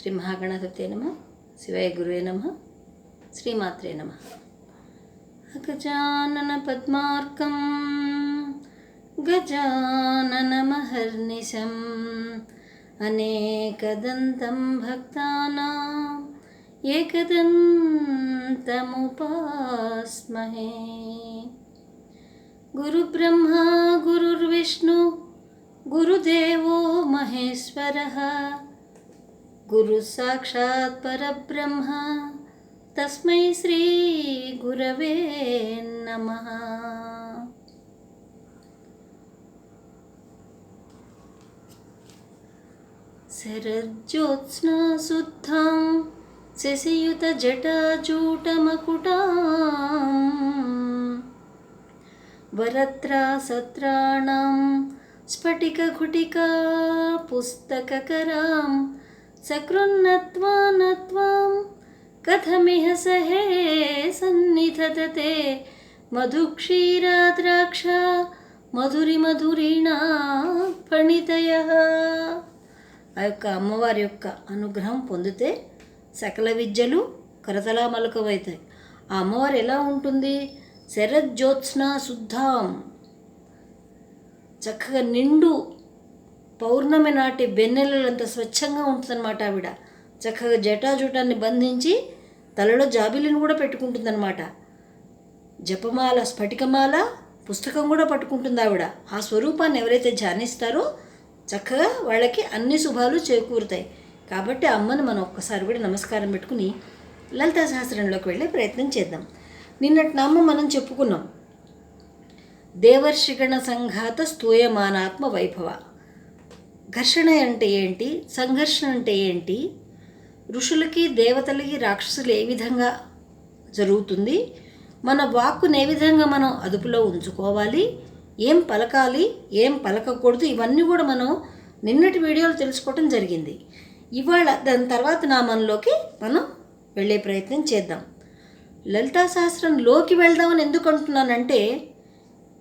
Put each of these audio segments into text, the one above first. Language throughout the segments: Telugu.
శ్రీ మహాగణపతే నమ శివయ గురువే నమ శ్రీమాత్రే నమ. గజానన పద్మార్కం గజాననమహర్నిశం అనేకదంతం భక్తానాం ఏకదంతముపాస్మహే. గురుబ్రహ్మ గురుర్విష్ణు గురుదేవో మహేశ్వరः. గురు సాక్షాత్ పరబ్రహ్మ. తస్మై శ్రీ గురవే నమ. శరజ్యోత్స్నా శుద్ధాం శశియుత జటాజూటమకుటాం. వరత్రా స్ఫటికఘుటికా పుస్తకకరాం. సకృన్నత్వా నత్వాం కథమిహ సహే సన్నిధతే మధుక్షీరాద్రాక్ష మధురి మధురీణా ఫణితయ ఆ యొక్క అమ్మవారి యొక్క అనుగ్రహం పొందితే సకల విద్యలు కరతలామలకమవుతాయి ఆ అమ్మవారు ఎలా ఉంటుంది? శరజ్యోత్స్న శుద్ధాం చక్కగా నిండు పౌర్ణమి నాటి వెన్నెలలంత స్వచ్ఛంగా ఉంటుందన్నమాట ఆవిడ. చక్కగా జటాజుటాన్ని బంధించి తలలో జాబిలిని కూడా పెట్టుకుంటుందన్నమాట. జపమాల స్ఫటికమాల పుస్తకం కూడా పట్టుకుంటుంది ఆవిడ. ఆ స్వరూపాన్ని ఎవరైతే ధ్యానిస్తారో చక్కగా వాళ్ళకి అన్ని శుభాలు చేకూరుతాయి. కాబట్టి అమ్మను మనం ఒక్కసారి కూడా నమస్కారం పెట్టుకుని లలితా సహస్రంలోకి వెళ్ళే ప్రయత్నం చేద్దాం. నిన్నటి నమ్మ మనం చెప్పుకున్నాం. దేవర్షిగణ సంఘాత స్తూయమానాత్మ వైభవ. ఘర్షణ అంటే ఏంటి? సంఘర్షణ అంటే ఏంటి? ఋషులకి దేవతలకి రాక్షసులు ఏ విధంగా జరుగుతుంది? మన వాక్కుని ఏ విధంగా మనం అదుపులో ఉంచుకోవాలి? ఏం పలకాలి? ఏం పలకకూడదు? ఇవన్నీ కూడా మనం నిన్నటి వీడియోలో తెలుసుకోవటం జరిగింది. ఇవాళ దాని తర్వాత నామంలోకి మనం వెళ్ళే ప్రయత్నం చేద్దాం. లలితా సహస్రంలోకి వెళ్దామని ఎందుకు అంటున్నానంటే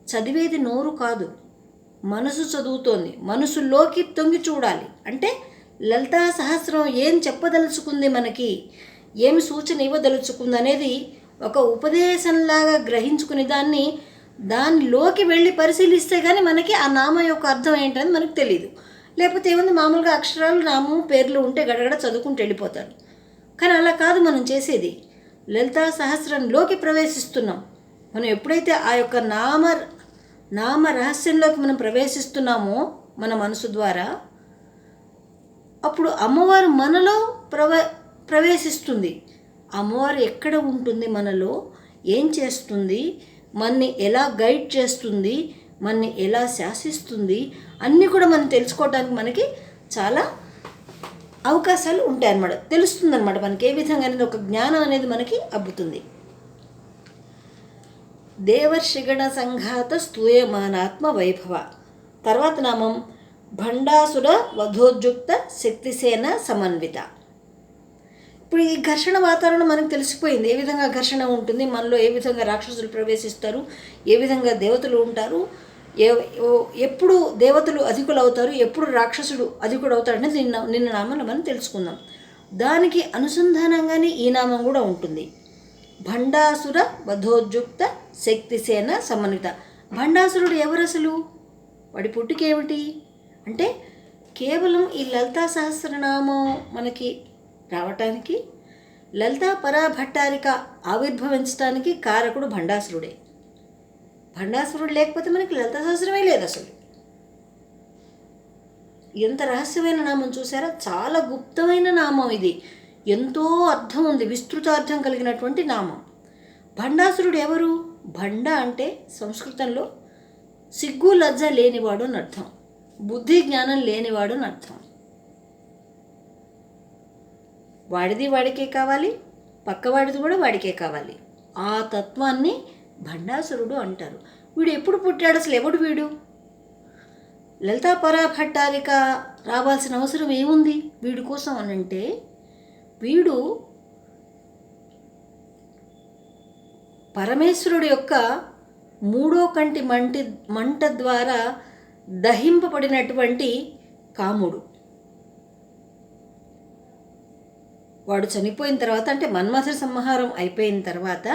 చదివేది నోరు కాదు. మనసు చదువుతోంది. మనసులోకి తొంగి చూడాలి. అంటే లలితా సహస్రం ఏం చెప్పదలుచుకుంది మనకి? ఏమి సూచన ఇవ్వదలుచుకుంది అనేది ఒక ఉపదేశంలాగా గ్రహించుకుని దాన్ని దానిలోకి వెళ్ళి పరిశీలిస్తే కానీ మనకి ఆ నామం యొక్క అర్థం ఏంటని మనకు తెలియదు లేకపోతే ఏముంది? మామూలుగా అక్షరాలు నామం పేర్లు ఉంటే గడగడ చదువుకుంటూ వెళ్ళిపోతారు. కానీ అలా కాదు మనం చేసేది. లలితా సహస్రంలోకి ప్రవేశిస్తున్నాం. మనం ఎప్పుడైతే ఆ యొక్క నామ నామ రహస్యంలోకి మనం ప్రవేశిస్తున్నామో మన మనసు ద్వారా అప్పుడు అమ్మవారు మనలో ప్రవ ప్రవేశిస్తుంది. అమ్మవారు ఎక్కడ ఉంటుంది మనలో ఏం చేస్తుంది మనని ఎలా గైడ్ చేస్తుంది మనని ఎలా శాసిస్తుంది అన్నీ కూడా మనం తెలుసుకోవడానికి మనకి చాలా అవకాశాలు ఉంటాయి అన్నమాట తెలుస్తుంది మనకి ఏ విధంగా అనేది ఒక జ్ఞానం అనేది మనకి అబ్బుతుంది. దేవర్షిగణ సంఘాత స్తూయమానాత్మ వైభవ తర్వాత నామం భండాసుర వధోద్యుక్త శక్తిసేన సమన్విత. ఇప్పుడు ఈ ఘర్షణ వాతావరణం మనకు తెలిసిపోయింది. ఏ విధంగా ఘర్షణ ఉంటుంది? మనలో ఏ విధంగా రాక్షసులు ప్రవేశిస్తారు? ఏ విధంగా దేవతలు ఉంటారు? ఏ ఓ- ఎప్పుడు దేవతలు అధికులు అవుతారు ఎప్పుడు రాక్షసుడు అధికుడు అవుతాడని నిన్న నిన్న నామంలో మనం తెలుసుకుందాం. దానికి అనుసంధానంగానే ఈ నామం కూడా ఉంటుంది. భండాసుర వధోద్యుక్త శక్తిసేన సమన్విత. భండాసురుడు ఎవరు అసలు వాడి పుట్టుకేమిటి? అంటే కేవలం ఈ లలితా సహస్రనామం మనకి రావటానికి లలితా పరాభట్టారిక ఆవిర్భవించడానికి కారకుడు భండాసురుడే. భండాసురుడు లేకపోతే మనకి లలితా సహస్రమే లేదు అసలు ఎంత రహస్యమైన నామం చూసారా? చాలా గుప్తమైన నామం ఇది. ఎంతో అర్థం ఉంది విస్తృతార్థం కలిగినటువంటి నామం. భండాసురుడు ఎవరు? భండ అంటే సంస్కృతంలో సిగ్గు లజ్జ లేనివాడు అని అర్థం. బుద్ధి జ్ఞానం లేనివాడు అని అర్థం. వాడిది వాడికే కావాలి పక్కవాడిది కూడా వాడికే కావాలి. ఆ తత్వాన్ని భండాసురుడు అంటారు. వీడు ఎప్పుడు పుట్టాడు అసలు? ఎవడు వీడు? లలితా పరాభట్టారిక రావాల్సిన అవసరం ఏముంది? వీడి కోసం అని అంటే వీడు పరమేశ్వరుడు యొక్క మూడో కంటి మంటి మంట ద్వారా దహింపబడినటువంటి కాముడు. వాడు చనిపోయిన తర్వాత అంటే మన్మథ సంహారం అయిపోయిన తర్వాత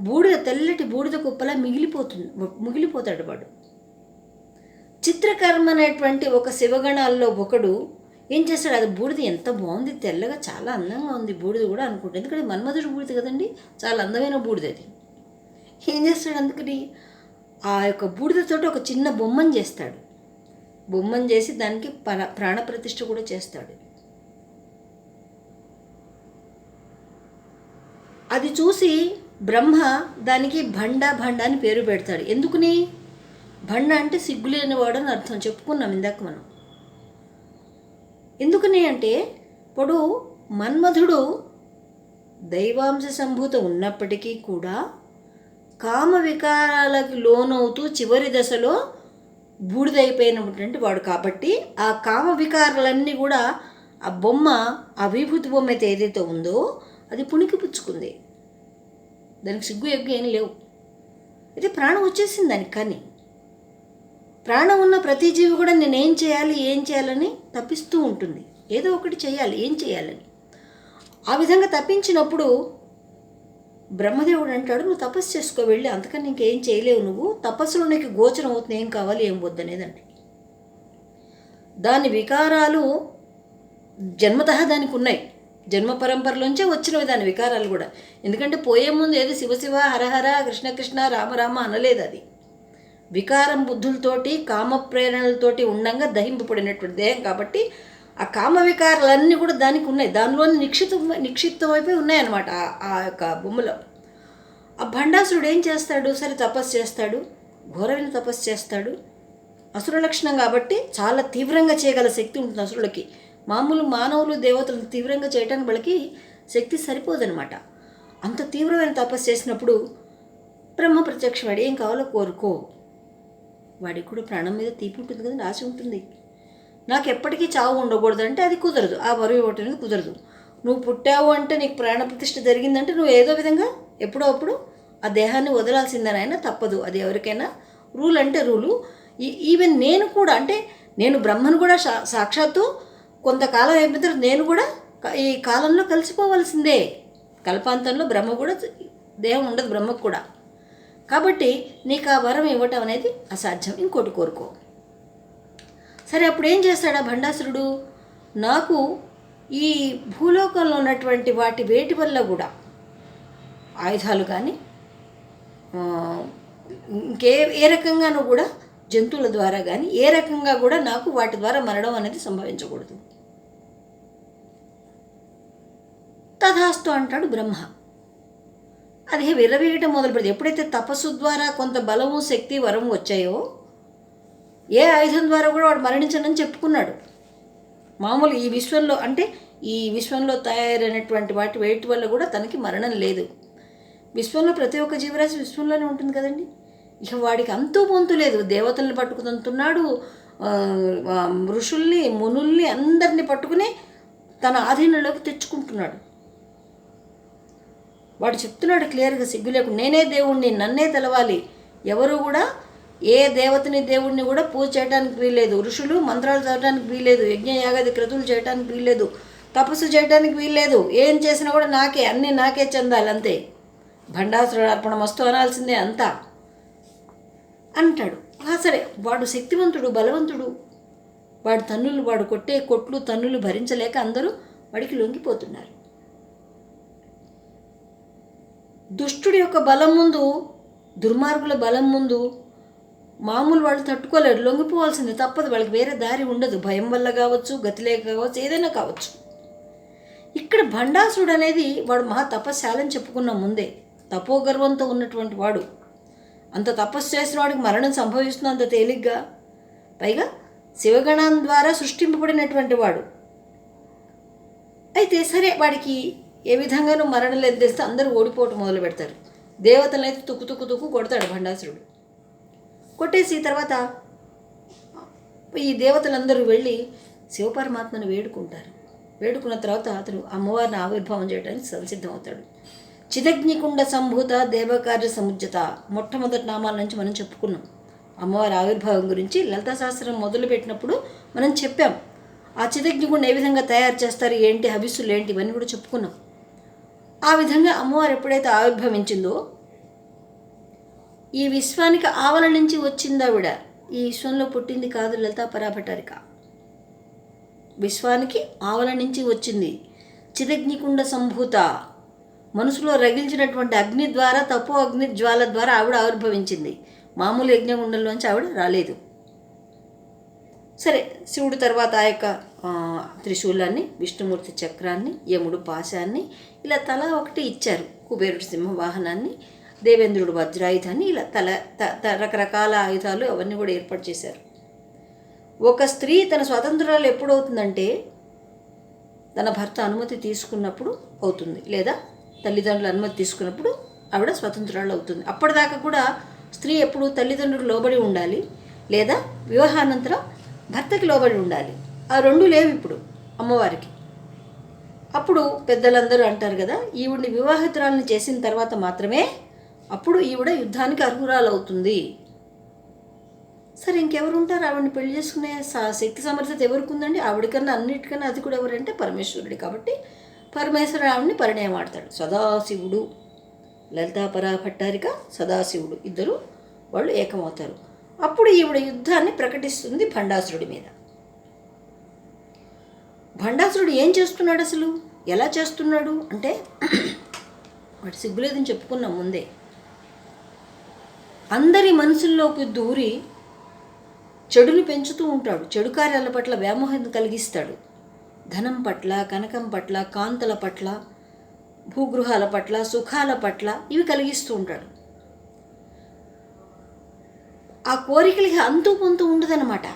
బూడిద తెల్లటి బూడిద కుప్పలా మిగిలిపోతుంది మిగిలిపోతాడు వాడు. చిత్రకర్మ అనేటువంటి ఒక శివగణాల్లో ఒకడు ఏం చేస్తాడు? అది బూడిద ఎంత బాగుంది తెల్లగా చాలా అందంగా ఉంది బూడిద కూడా అనుకుంటుంది ఎందుకంటే మన్మధుడు బూడిద కదండి చాలా అందమైన బూడిద అది. ఏం చేస్తాడు అందుకని? ఆ యొక్క బూడిదతోటి ఒక చిన్న బొమ్మను చేస్తాడు. బొమ్మను చేసి దానికి ప్ర ప్రాణప్రతిష్ఠ కూడా చేస్తాడు. అది చూసి బ్రహ్మ దానికి భండ భండ అని పేరు పెడతాడు. ఎందుకుని? భండ అంటే సిగ్గులేనివాడు అని అర్థం. చెప్పుకున్నాం ఇందాక మనం. ఎందుకని అంటే ఇప్పుడు మన్మధుడు దైవాంశ సంభూత ఉన్నప్పటికీ కూడా కామ వికారాలకు లోనవుతూ చివరి దశలో బూడిదైపోయినటువంటి వాడు కాబట్టి ఆ కామ వికారాలన్నీ కూడా ఆ బొమ్మ ఆ విభూతి బొమ్మ అయితే ఏదైతే ఉందో అది పుణికి పుచ్చుకుంది దానికి సిగ్గు ఎగ్గు ఏం లేవు. అయితే ప్రాణం వచ్చేసింది దానికి కానీ. ప్రాణం ఉన్న ప్రతి జీవి కూడా నేనేం చేయాలి ఏం చేయాలని తప్పిస్తూ ఉంటుంది. ఏదో ఒకటి చేయాలి ఏం చేయాలని. ఆ విధంగా తప్పించినప్పుడు బ్రహ్మదేవుడు అంటాడు నువ్వు తపస్సు చేసుకో వెళ్ళి అంతకని ఇంకేం చేయలేవు నువ్వు. తపస్సులో నీకు గోచరం అవుతుంది ఏం కావాలి ఏం వద్దనేదండి దాని వికారాలు జన్మత దానికి ఉన్నాయి. జన్మ పరంపరలోంచే వచ్చినవి దాని వికారాలు కూడా. ఎందుకంటే పోయే ముందు ఏది శివశివ హరహర కృష్ణకృష్ణ రామరామ అనలేదు అది. వికారం బుద్ధులతోటి కామ ప్రేరణలతోటి ఉండంగా దహింపబడినటువంటి దేహం కాబట్టి ఆ కామ వికారాలన్నీ కూడా దానికి ఉన్నాయి. దానిలోని నిక్షిప్తం అయిపోయి ఉన్నాయన్నమాట ఆ- ఆ యొక్క బొమ్మలో. ఆ భండాసురుడు ఏం చేస్తాడు? సరే తపస్సు చేస్తాడు. ఘోరమైన తపస్సు చేస్తాడు. అసుర లక్షణం కాబట్టి చాలా తీవ్రంగా చేయగల శక్తి ఉంటుంది అసురులకి. మామూలు మానవులు దేవతలను తీవ్రంగా చేయడానికి వాళ్ళకి శక్తి సరిపోదనమాట అంత తీవ్రమైన తపస్సు చేసినప్పుడు బ్రహ్మ ప్రత్యక్షవాడు ఏం కావాలో కోరుకో. వాడికి కూడా ప్రాణం మీద తీపి ఉంటుంది కదండి ఆశ ఉంటుంది. నాకు ఎప్పటికీ చావు ఉండకూడదు అంటే అది కుదరదు. ఆ బరువు ఇవ్వటం అనేది కుదరదు. నువ్వు పుట్టావు అంటే నీకు ప్రాణ ప్రతిష్ఠ జరిగిందంటే నువ్వు ఏదో విధంగా ఎప్పుడో అప్పుడు ఆ దేహాన్ని వదలాల్సిందేనైనా తప్పదు. అది ఎవరికైనా రూల్ అంటే రూలు. ఈ- ఈవెన్ నేను కూడా అంటే నేను బ్రహ్మను కూడా సా సాక్షాత్తు కొంతకాలం అయిపోయిన తర్వాత నేను కూడా ఈ కాలంలో కలిసిపోవలసిందే. కల్పాంతంలో బ్రహ్మ కూడా దేహం ఉండదు బ్రహ్మకు కూడా. కాబట్టి నీకు ఆ వరం ఇవ్వటం అనేది అసాధ్యం. ఇంకోటి కోరుకో. సరే అప్పుడు ఏం చేస్తాడు ఆ భండాసురుడు నాకు ఈ భూలోకంలో ఉన్నటువంటి వాటి వేటి వల్ల కూడా ఆయుధాలు కానీ ఇంకే ఏ రకంగానూ కూడా జంతువుల ద్వారా కానీ ఏ రకంగా కూడా నాకు వాటి ద్వారా మరణం అనేది సంభవించకూడదు. తథాస్తు అంటాడు బ్రహ్మ. అది విరవీయటం మొదలు ఎప్పుడైతే తపస్సు ద్వారా కొంత బలము శక్తి వరం వచ్చాయో ఏ ఆయుధం ద్వారా కూడా వాడు మరణించనని చెప్పుకున్నాడు. మామూలు ఈ విశ్వంలో అంటే ఈ విశ్వంలో తయారైనటువంటి వాటి వేటి వల్ల కూడా తనకి మరణం లేదు. విశ్వంలో ప్రతి ఒక్క జీవరాశి విశ్వంలోనే ఉంటుంది కదండి. ఇక వాడికి అంతూ పొంతు లేదు. దేవతల్ని పట్టుకుతున్నాడు ఋషుల్ని మునుల్ని అందరినీ పట్టుకుని తన ఆధీనంలోకి తెచ్చుకుంటున్నాడు. వాడు చెప్తున్నాడు క్లియర్గా సిగ్గు లేకుండా నేనే దేవుణ్ణి నన్నే తెలవాలి. ఎవరు కూడా ఏ దేవతని దేవుడిని కూడా పూజ చేయడానికి వీల్లేదు. ఋషులు మంత్రాలు చదవడానికి వీల్లేదు. యజ్ఞ యాగాది క్రతువులు చేయడానికి వీల్లేదు. తపస్సు చేయడానికి వీల్లేదు. ఏం చేసినా కూడా నాకే అన్నీ నాకే చెందాలి అంతే. భండాసురుడు అర్పణ మస్తు అనాల్సిందే అంతా. అంటాడు. ఆ సరే. వాడు శక్తివంతుడు బలవంతుడు. వాడు తన్నులు వాడు కొట్టే కొట్లు తన్నులు భరించలేక అందరూ వాడికి లొంగిపోతున్నారు. దుష్టుడి యొక్క బలం ముందు దుర్మార్గుల బలం ముందు మామూలు వాళ్ళు తట్టుకోలేరు లొంగిపోవాల్సింది తప్పదు. వాళ్ళకి వేరే దారి ఉండదు. భయం వల్ల కావచ్చు గతి లేక కావచ్చు ఏదైనా కావచ్చు. ఇక్కడ భండాసుడు అనేది వాడు మహా తపస్శాలని చెప్పుకున్నాం ముందే తపోగర్వంతో ఉన్నటువంటి వాడు. అంత తపస్సు చేసిన వాడికి మరణం సంభవిస్తుంది అంత తేలిగ్గా. పైగా శివగణం ద్వారా సృష్టింపబడినటువంటి వాడు. అయితే సరే వాడికి ఏ విధంగానూ మరణలు ఎద్దేస్తే అందరూ ఓడిపోవటం మొదలు పెడతారు. దేవతలనైతే తుక్కు తుక్కు తుక్కు కొడతాడు భండాసురుడు కొట్టేసి తర్వాత ఈ దేవతలందరూ వెళ్ళి శివపరమాత్మను వేడుకుంటారు. వేడుకున్న తర్వాత అతడు అమ్మవారిని ఆవిర్భావం చేయడానికి సంసిద్ధమవుతాడు చిదగ్నికుండ సంభూత దేవకార్య సముజ్జత. మొట్టమొదటి నామాల నుంచి మనం చెప్పుకున్నాం. అమ్మవారి ఆవిర్భావం గురించి లలితా శాస్త్రం మొదలుపెట్టినప్పుడు మనం చెప్పాం. ఆ చిదగ్నిగుండం ఏ విధంగా తయారు చేస్తారు? ఏంటి? హవిస్సులు ఏంటి? ఇవన్నీ కూడా చెప్పుకున్నాం. ఆ విధంగా అమ్మవారు ఎప్పుడైతే ఆవిర్భవించిందో ఈ విశ్వానికి ఆవల నుంచి వచ్చింది ఆవిడ. ఈ విశ్వంలో పుట్టింది కాదు లలితా పరాభటారిక. విశ్వానికి ఆవల నుంచి వచ్చింది. చిరగ్నికుండ సంభూత. మనసులో రగిల్చినటువంటి అగ్ని ద్వారా తపో అగ్ని జ్వాల ద్వారా ఆవిడ ఆవిర్భవించింది. మామూలు యజ్ఞగుండంలోంచి ఆవిడ రాలేదు. సరే శివుడు తర్వాత ఆ యొక్క త్రిశూలాన్ని విష్ణుమూర్తి చక్రాన్ని యముడు పాశాన్ని ఇలా తల ఒకటి ఇచ్చారు. కుబేరుడు సింహ వాహనాన్ని దేవేంద్రుడు వజ్రాయుధాన్ని ఇలా తల త- త- రకరకాల ఆయుధాలు అవన్నీ కూడా ఏర్పాటు చేశారు. ఒక స్త్రీ తన స్వతంత్రాలు ఎప్పుడు అవుతుందంటే తన భర్త అనుమతి తీసుకున్నప్పుడు అవుతుంది. లేదా తల్లిదండ్రుల అనుమతి తీసుకున్నప్పుడు ఆవిడ స్వతంత్రాలు అవుతుంది. అప్పటిదాకా కూడా స్త్రీ ఎప్పుడు తల్లిదండ్రులు లోబడి ఉండాలి. లేదా వివాహానంతరం భర్తకి లోబడి ఉండాలి. ఆ రెండు లేవు ఇప్పుడు అమ్మవారికి. అప్పుడు పెద్దలందరూ అంటారు కదా ఈవిడిని వివాహితురాలను చేసిన తర్వాత మాత్రమే అప్పుడు ఈవిడ యుద్ధానికి అర్హురాలవుతుంది. సరే ఇంకెవరు ఉంటారు? ఆవిడని పెళ్ళి చేసుకునే సా- శక్తి సమర్థత ఎవరికి ఉందండి ఆవిడకన్నా అన్నిటికన్నా అది కూడా ఎవరంటే పరమేశ్వరుడు కాబట్టి పరమేశ్వరుడు ఆవిడని పరిణయం ఆడతాడు సదాశివుడు లలితాపరా భట్టారిక సదాశివుడు ఇద్దరు వాళ్ళు ఏకమవుతారు. అప్పుడు ఈవిడ యుద్ధాన్ని ప్రకటిస్తుంది భండాసురుడి మీద. భండాసురుడు ఏం చేస్తున్నాడు అసలు? ఎలా చేస్తున్నాడు? అంటే వాటి సిగ్గులేదని చెప్పుకున్నాం ముందే. అందరి మనసుల్లోకి దూరి చెడుని పెంచుతూ ఉంటాడు. చెడు కార్యాల పట్ల వ్యామోహం కలిగిస్తాడు. ధనం పట్ల కనకం పట్ల కాంతల పట్ల భూగృహాల పట్ల సుఖాల పట్ల ఇవి కలిగిస్తూ ఉంటాడు. ఆ కోరికలకి అంతు పొంతు ఉండదన్నమాట.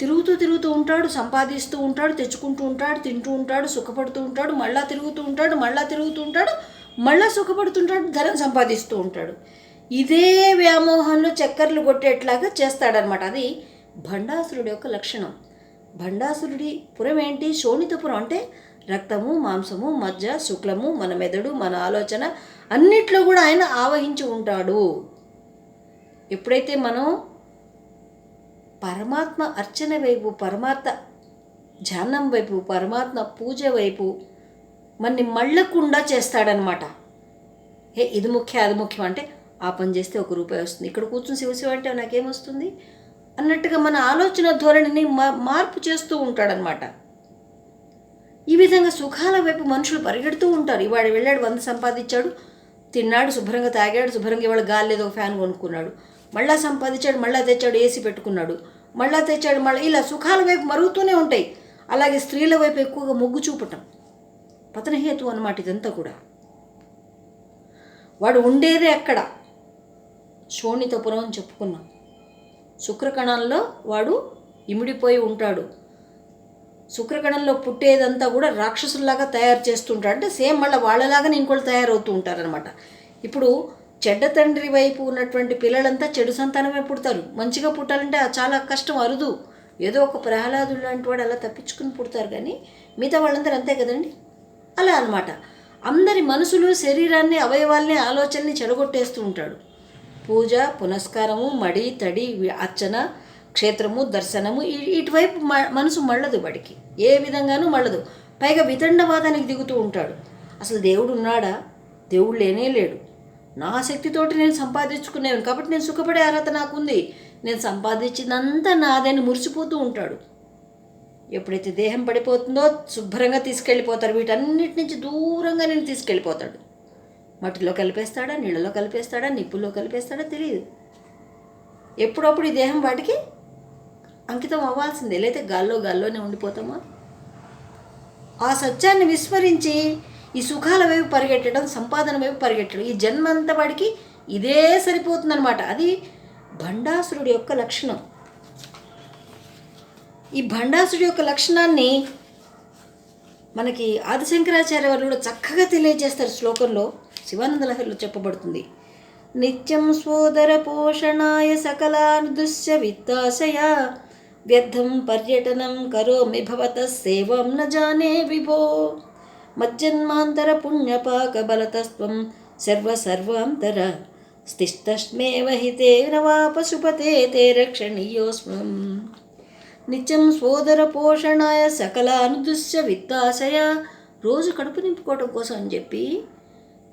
తిరుగుతూ తిరుగుతూ ఉంటాడు సంపాదిస్తూ ఉంటాడు తెచ్చుకుంటూ ఉంటాడు తింటూ ఉంటాడు సుఖపడుతూ ఉంటాడు మళ్ళా తిరుగుతూ ఉంటాడు మళ్ళా తిరుగుతూ ఉంటాడు మళ్ళా సుఖపడుతుంటాడు ధనం సంపాదిస్తూ ఉంటాడు. ఇదే వ్యామోహంలో చక్కర్లు కొట్టేట్లాగా చేస్తాడనమాట అది భండాసురుడి యొక్క లక్షణం. భండాసురుడి పురం ఏంటి? శోణితపురం అంటే రక్తము మాంసము మజ్జ శుక్లము మన మెదడు మన ఆలోచన అన్నిట్లో కూడా ఆయన ఆవహించి ఉంటాడు. ఎప్పుడైతే మనం పరమాత్మ అర్చన వైపు పరమాత్మ ధ్యానం వైపు పరమాత్మ పూజ వైపు మన్ని మళ్ళకుండా చేస్తాడనమాట ఏ ఇది ముఖ్యం అది ముఖ్యం అంటే ఆ పని చేస్తే ఒక రూపాయి వస్తుంది. ఇక్కడ కూర్చుని శివశివ అంటే నాకేమొస్తుంది అన్నట్టుగా మన ఆలోచన ధోరణిని మా- మార్పు చేస్తూ ఉంటాడనమాట ఈ విధంగా సుఖాల వైపు మనుషులు పరిగెడుతూ ఉంటారు. ఇవాడు వెళ్ళాడు వంద సంపాదించాడు తిన్నాడు శుభ్రంగా తాగాడు శుభ్రంగా ఇవాళ గాలి లేదు ఒక ఫ్యాన్ కొనుక్కున్నాడు. మళ్ళా సంపాదించాడు మళ్ళా తెచ్చాడు ఏసీ పెట్టుకున్నాడు. మళ్ళా తెచ్చాడు మళ్ళీ ఇలా సుఖాల వైపు మరుగుతూనే ఉంటాయి. అలాగే స్త్రీల వైపు ఎక్కువగా మొగ్గు చూపటం. పతనహేతు అన్నమాట ఇదంతా కూడా. వాడు ఉండేదే అక్కడ. శోణితపురం అని చెప్పుకున్నాం. శుక్రకణంలో వాడు ఇమిడిపోయి ఉంటాడు. శుక్రకణంలో పుట్టేదంతా కూడా రాక్షసుల్లాగా తయారు చేస్తుంటాడు. అంటే సేమ్ మళ్ళీ వాళ్ళలాగానే ఇంకోళ్ళు తయారవుతూ ఉంటారనమాట ఇప్పుడు చెడ్డ తండ్రి వైపు ఉన్నటువంటి పిల్లలంతా చెడు సంతానమే పుడతారు. మంచిగా పుట్టాలంటే చాలా కష్టం అరుదు. ఏదో ఒక ప్రహ్లాదుడు లాంటి వాడు అలా తప్పించుకుని పుడతారు కానీ మిగతా వాళ్ళందరూ అంతే కదండి? అలా అన్నమాట. అందరి మనసులు శరీరాన్ని అవయవాల్ని ఆలోచనని చెడగొట్టేస్తూ ఉంటాడు. పూజ పునస్కారము మడి తడి అర్చన క్షేత్రము దర్శనము ఇటువైపు మ- మనసు మళ్ళదు వాడికి. ఏ విధంగానూ మళ్ళదు. పైగా వితండవాదానికి దిగుతూ ఉంటాడు. అసలు దేవుడు ఉన్నాడా? దేవుడు లేనే లేడు. నా శక్తితోటి నేను సంపాదించుకునేవాను కాబట్టి నేను సుఖపడే అర్హత నాకుంది. నేను సంపాదించిందంతా నాదని మురిసిపోతూ ఉంటాడు. ఎప్పుడైతే దేహం పడిపోతుందో శుభ్రంగా తీసుకెళ్ళిపోతారు వీటన్నిటి నుంచి దూరంగా నేను తీసుకెళ్ళిపోతాడు. మట్టిలో కలిపేస్తాడా? నీళ్ళలో కలిపేస్తాడా? నిప్పుల్లో కలిపేస్తాడా? తెలియదు ఎప్పుడప్పుడు ఈ దేహం వాటికి అంకితం అవ్వాల్సిందే. లేతే గాల్లో గాల్లోనే ఉండిపోతామా? ఆ సత్యాన్ని విస్మరించి ఈ సుఖాల వైపు పరిగెట్టడం సంపాదన వైపు పరిగెట్టడం ఈ జన్మంతా వాడికి ఇదే సరిపోతుందన్నమాట. అది భండాసురుడి యొక్క లక్షణం. ఈ భండాసుడి యొక్క లక్షణాన్ని మనకి ఆదిశంకరాచార్య వారు కూడా చక్కగా తెలియజేస్తారు శ్లోకంలో. శివానంద లహరిలో చెప్పబడుతుంది. నిత్యం స్వోదర పోషణాయ సకలానుదుశ్య విత్తాశయ వ్యర్థం పర్యటనం కరోమి భవత సేవం న జానే విభో. మజ్జన్మాంతర పుణ్యపాక బలతస్త్వం సర్వ సర్వాంతర స్థిష్టస్మేవ హితే నవా పశుపతే తే రక్షణీయోస్మం నిత్యం సోదర పోషణాయ సకల అనుదృశ్య విత్తాశయ రోజు కడుపు నింపుకోవడం కోసం అని చెప్పి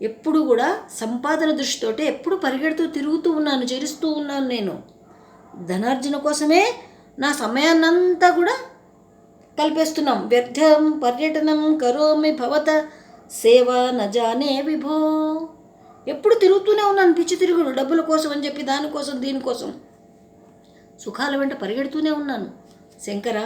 ఎప్పుడు కూడా సంపాదన దృష్టితోటే ఎప్పుడు పరిగెడుతూ తిరుగుతూ ఉన్నాను చేరుస్తూ ఉన్నాను నేను. ధనార్జన కోసమే నా సమయాన్నంతా కూడా కల్పేస్తున్నాం. వ్యర్థం పర్యటనం కరోమి భవత సేవ నజానే విభో. ఎప్పుడు తిరుగుతూనే ఉన్నాను పిచ్చి తిరుగుడు డబ్బుల కోసం అని చెప్పి దానికోసం దీనికోసం సుఖాల వెంట పరిగెడుతూనే ఉన్నాను. శంకర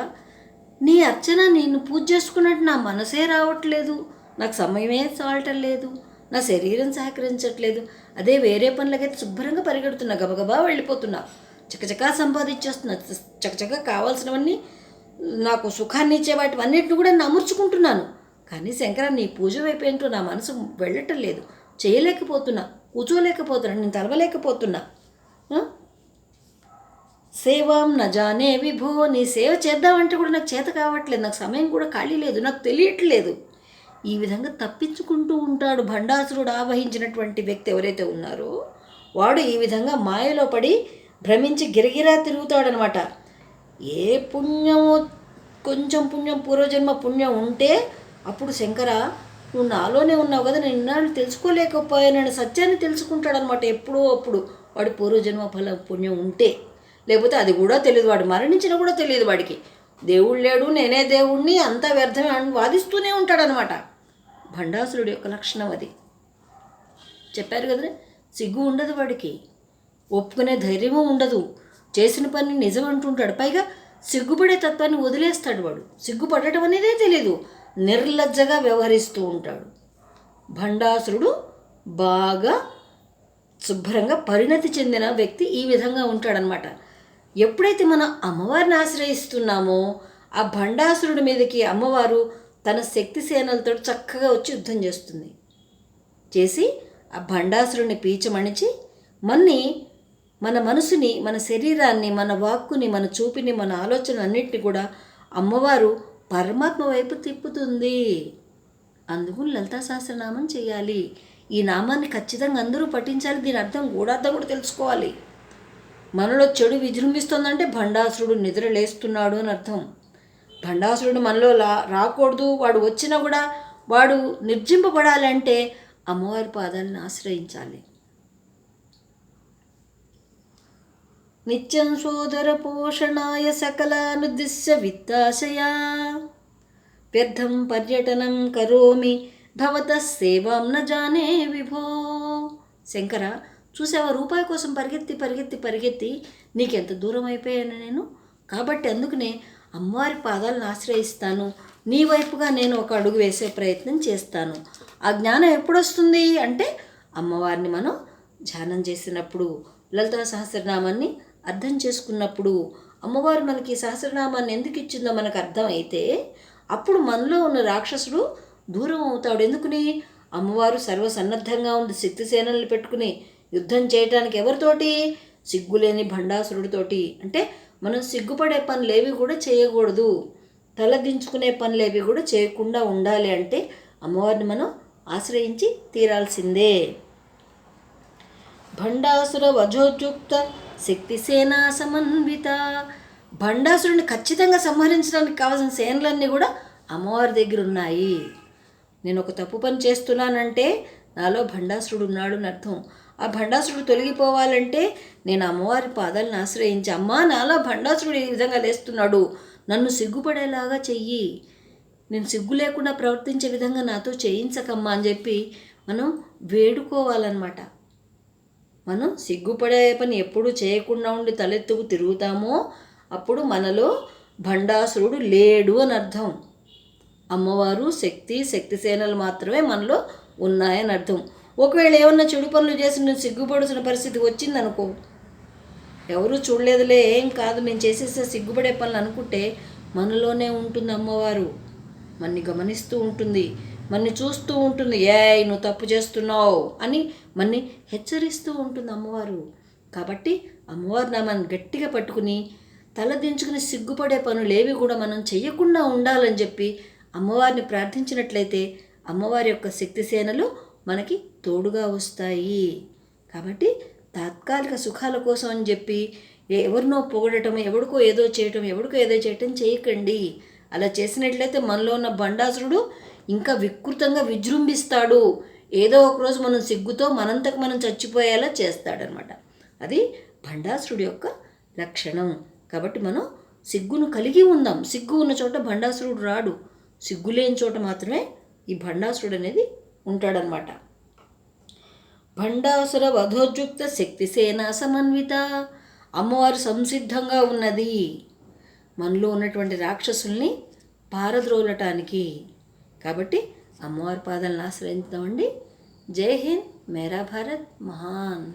నీ అర్చన నేను పూజ చేసుకున్నట్టు నా మనసే రావట్లేదు. నాకు సమయమే చాలటం లేదు నా శరీరం సహకరించట్లేదు. అదే వేరే పనులకైతే శుభ్రంగా పరిగెడుతున్నా గబగబా వెళ్ళిపోతున్నా. చకచకా సంపాదించేస్తున్నా చకచకా కావాల్సినవన్నీ నాకు సుఖాన్ని ఇచ్చే వాటి అన్నిటిని కూడా నమర్చుకుంటున్నాను కానీ శంకర నీ పూజ వైపు ఏంటో నా మనసు వెళ్ళటం లేదు. చేయలేకపోతున్నా. కూర్చోలేకపోతున్నా నేను తలవలేకపోతున్నా. సేవం నజానే విభో నీ సేవ చేద్దామంటే కూడా నాకు చేత కావట్లేదు. నాకు సమయం కూడా ఖాళీ లేదు. నాకు తెలియట్లేదు. ఈ విధంగా తప్పించుకుంటూ ఉంటాడు భండాసురుడు ఆవహించినటువంటి వ్యక్తి ఎవరైతే ఉన్నారో వాడు ఈ విధంగా మాయలో పడి భ్రమించి గిరగిరా తిరుగుతాడనమాట. ఏ పుణ్యము కొంచెం పుణ్యం పూర్వజన్మ పుణ్యం ఉంటే అప్పుడు శంకర నువ్వు నాలోనే ఉన్నావు కదా నేను ఇన్నాళ్ళు తెలుసుకోలేకపోయానని సత్యాన్ని తెలుసుకుంటాడనమాట ఎప్పుడో అప్పుడు. వాడి పూర్వజన్మ ఫల పుణ్యం ఉంటే. లేకపోతే అది కూడా తెలియదు వాడు మరణించినా కూడా తెలియదు వాడికి. దేవుడు లేడు నేనే దేవుణ్ణి అంతా వ్యర్థమే అని వాదిస్తూనే ఉంటాడనమాట భండాసురుడి యొక్క లక్షణం అది. చెప్పారు కదా సిగ్గు ఉండదు వాడికి. ఒప్పుకునే ధైర్యము ఉండదు. చేసిన పని నిజం అంటుంటాడు. పైగా సిగ్గుపడే తత్వాన్ని వదిలేస్తాడు వాడు. సిగ్గుపడటం అనేదే తెలియదు నిర్లజ్జగా వ్యవహరిస్తూ ఉంటాడు. భండాసురుడు బాగా శుభ్రంగా పరిణతి చెందిన వ్యక్తి ఈ విధంగా ఉంటాడనమాట ఎప్పుడైతే మనం అమ్మవారిని ఆశ్రయిస్తున్నామో ఆ భండాసురుడి మీదకి అమ్మవారు తన శక్తి సేనలతో చక్కగా వచ్చి యుద్ధం చేస్తుంది. చేసి ఆ భండాసురుడిని పీచమణిచి మన్ని మన మనసుని మన శరీరాన్ని మన వాక్కుని మన చూపిని మన ఆలోచన అన్నిటిని కూడా అమ్మవారు పరమాత్మ వైపు తిప్పుతుంది. అందుకు లలితా సహస్రనామం చేయాలి. ఈ నామాన్ని ఖచ్చితంగా అందరూ పఠించాలి. దీని అర్థం గూఢార్థం కూడా తెలుసుకోవాలి. మనలో చెడు విజృంభిస్తోందంటే భండాసురుడు నిద్ర లేస్తున్నాడు అని అర్థం. భండాసురుడు మనలో లా రాకూడదు. వాడు వచ్చినా కూడా వాడు నిర్జింపబడాలంటే అమ్మవారి పాదాలను ఆశ్రయించాలి. నిత్యం సోదర పోషణాయ సకలానుద్దిశ్య విత్తాశయా వ్యర్థం పర్యటనం కరోమి భవత సేవాం న జానే విభో. శంకర చూసావా? రూపాయి కోసం పరిగెత్తి పరిగెత్తి పరిగెత్తి నీకెంత దూరం అయిపోయాను నేను? కాబట్టి అందుకనే అమ్మవారి పాదాలను ఆశ్రయిస్తాను. నీ వైపుగా నేను ఒక అడుగు వేసే ప్రయత్నం చేస్తాను. ఆ జ్ఞానం ఎప్పుడొస్తుంది? అంటే అమ్మవారిని మనం ధ్యానం చేసినప్పుడు. లలితా సహస్రనామాన్ని అర్థం చేసుకున్నప్పుడు అమ్మవారు మనకి సహస్రనామాన్ని ఎందుకు ఇచ్చిందో మనకు అర్థమైతే అప్పుడు మనలో ఉన్న రాక్షసుడు దూరం అవుతాడు. ఎందుకుని? అమ్మవారు సర్వసన్నద్ధంగా ఉంది. శక్తి సేనల్ని పెట్టుకుని యుద్ధం చేయడానికి ఎవరితోటి? సిగ్గులేని భండాసురుడితోటి. అంటే మనం సిగ్గుపడే పనులేవి కూడా చేయకూడదు. తల దించుకునే పనులేవి కూడా చేయకుండా ఉండాలి అంటే అమ్మవారిని మనం ఆశ్రయించి తీరాల్సిందే. భండాసుర వజోద్యుక్త శక్తి సేనా సమన్విత. భండాసురుడిని ఖచ్చితంగా సంహరించడానికి కావాల్సిన సేనలన్నీ కూడా అమ్మవారి దగ్గర ఉన్నాయి నేను ఒక తప్పు పని చేస్తున్నానంటే నాలో భండాసురుడు ఉన్నాడు అని అర్థం. ఆ భండాసురుడు తొలగిపోవాలంటే నేను అమ్మవారి పాదాలను ఆశ్రయించి అమ్మా నాలో భండాసురుడు ఈ విధంగా లేస్తున్నాడు. నన్ను సిగ్గుపడేలాగా చెయ్యి. నేను సిగ్గు లేకుండా ప్రవర్తించే విధంగా నాతో చేయించకమ్మా అని చెప్పి మనం వేడుకోవాలన్నమాట. మనం సిగ్గుపడే పని ఎప్పుడు చేయకుండా ఉండి తలెత్తుకు తిరుగుతామో అప్పుడు మనలో భండాసురుడు లేడు అని అర్థం. అమ్మవారు శక్తి శక్తి సేనలు మాత్రమే మనలో ఉన్నాయని అర్థం. ఒకవేళ ఏమన్నా చెడు పనులు చేసి నువ్వు సిగ్గుపడుతున్న పరిస్థితి వచ్చిందనుకో. ఎవరు చూడలేదులే ఏం కాదు. మేము చేసేసే సిగ్గుపడే పనులు అనుకుంటే మనలోనే ఉంటుంది అమ్మవారు మన్ని గమనిస్తూ ఉంటుంది. మన్ని చూస్తూ ఉంటుంది ఏ నువ్వు తప్పు చేస్తున్నావు అని మన్ని హెచ్చరిస్తూ ఉంటుంది అమ్మవారు. కాబట్టి అమ్మవారిన మనం గట్టిగా పట్టుకుని తల దించుకుని సిగ్గుపడే పనులేవి కూడా మనం చెయ్యకుండా ఉండాలని చెప్పి అమ్మవారిని ప్రార్థించినట్లయితే అమ్మవారి యొక్క శక్తి సేనలు మనకి తోడుగా వస్తాయి. కాబట్టి తాత్కాలిక సుఖాల కోసం అని చెప్పి ఎవరినో పొగడటం ఎవడికో ఏదో చేయటం ఎవడికో ఏదో చేయటం చేయకండి అలా చేసినట్లయితే మనలో ఉన్న బండాసురుడు ఇంకా వికృతంగా విజృంభిస్తాడు. ఏదో ఒకరోజు మనం సిగ్గుతో మనంతకు మనం చచ్చిపోయేలా చేస్తాడనమాట. అది భండాసురుడు యొక్క లక్షణం. కాబట్టి మనం సిగ్గును కలిగి ఉందాం. సిగ్గు ఉన్న చోట భండాసురుడు రాడు. సిగ్గు లేని చోట మాత్రమే ఈ భండాసురుడు అనేది ఉంటాడనమాట. భండాసుర వధోద్యుక్త శక్తిసేన సమన్విత. అమ్మవారు సంసిద్ధంగా ఉన్నది. మనలో ఉన్నటువంటి రాక్షసుల్ని పారద్రోలటానికి కాబట్టి అమ్మవారి పాదాలను ఆశ్రయిద్దామండి జై హింద్ మేరా భారత్ మహాన్.